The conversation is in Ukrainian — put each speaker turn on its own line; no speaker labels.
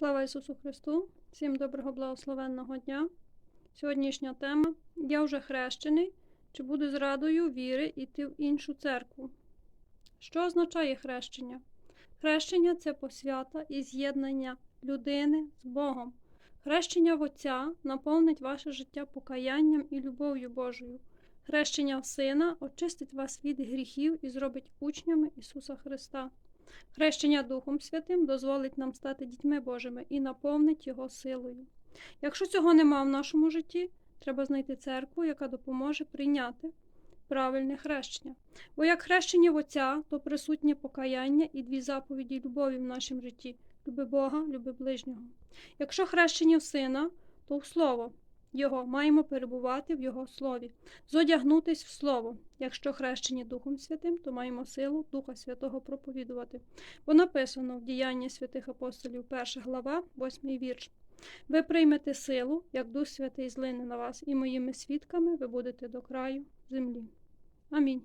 Слава Ісусу Христу! Всім доброго благословенного дня. Сьогоднішня тема Я вже хрещений, чи буду з радою віри йти в іншу церкву. Що означає хрещення? Хрещення це посвята і з'єднання людини з Богом. Хрещення в Отця наповнить ваше життя покаянням і любов'ю Божою. Хрещення в Сина очистить вас від гріхів і зробить учнями Ісуса Христа. Хрещення Духом Святим дозволить нам стати дітьми Божими і наповнить Його силою. Якщо цього нема в нашому житті, треба знайти церкву, яка допоможе прийняти правильне хрещення. Бо як хрещення в Отця, то присутнє покаяння і дві заповіді любові в нашому житті люби Бога, люби ближнього. Якщо хрещення в Сина, то в Слово Його маємо перебувати в Його Слові, зодягнутись в Слово. Якщо хрещені Духом Святим, то маємо силу Духа Святого проповідувати. Бо написано в діянні святих апостолів, 1 глава, 8 вірш. Ви приймете силу, як Дух Святий злине на вас, і моїми свідками ви будете до краю землі. Амінь.